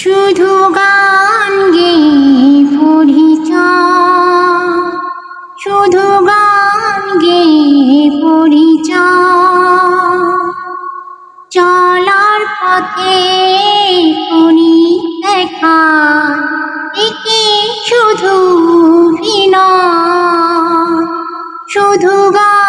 শুধু গান গেয়ে পরিচয়। শুধু গান গেয়ে পরিচয়। চলার পথে কোনি দেখা, একে শুধু বিনয়। শুধু গান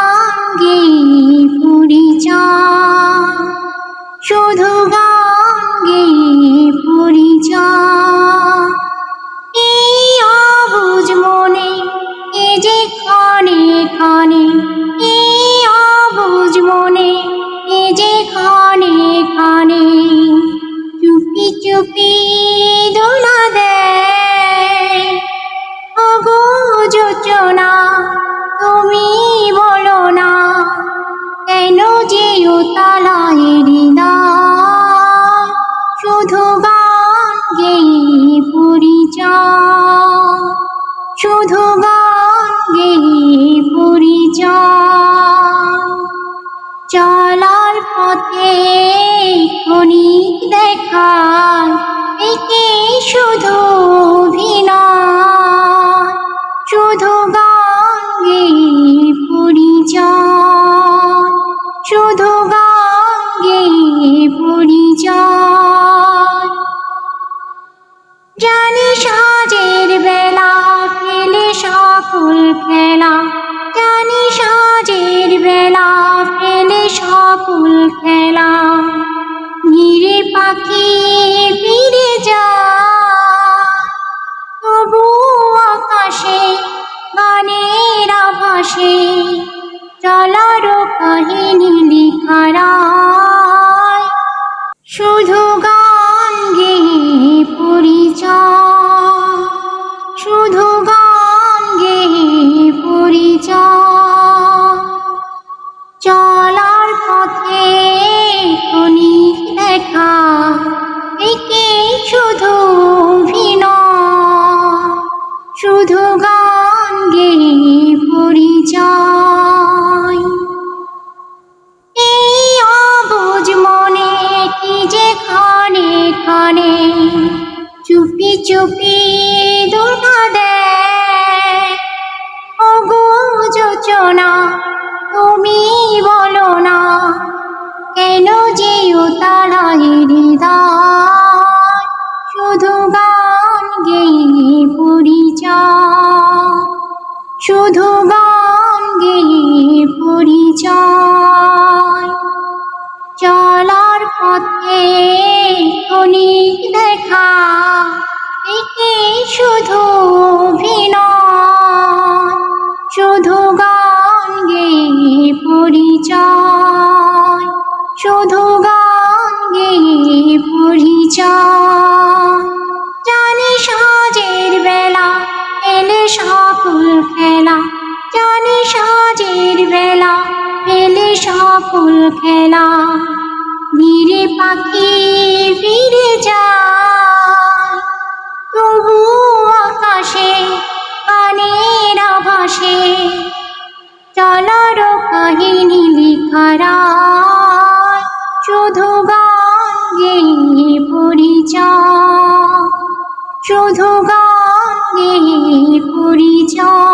ক্ষণে ক্ষণে এই অবুঝ মনে, এ যে ক্ষণে ক্ষণে। চুপি চুপি দোলা দেয়। যোচনা, তুমি বলো না, কেন যে তালায় হৃদয় শুধু গান গেয়ে পরিচয় শুধু গান শুধু গান গেয়ে পরিচয়। চলার পথে ক্ষণিক দেখা, একে শুধু ভিন শুধু গান গেয়ে পরিচয়। এই অবুঝ মনে কি যে ক্ষণে ক্ষণে চুপি দোলা দেয়। যোচনা, তুমি বলো না, কেন যে তাড়ায় হৃদয়? শুধু গান গেয়ে পরিচয়। শুধু গান গেয়ে পরিচয়। চলার পথে ক্ষণিক দেখা শুধু অভিনয়, শুধু গান গেয়ে পরিচয়, শুধু গান গেয়ে পরিচয়। জানি সাজের বেলা এলে সকল খেলা, জানি সাজের বেলা এলে সকল খেলা। ধীরে পাখি ফিরে যায়। হারায় শুধু গান পরিচয় শুধু পরিচয়।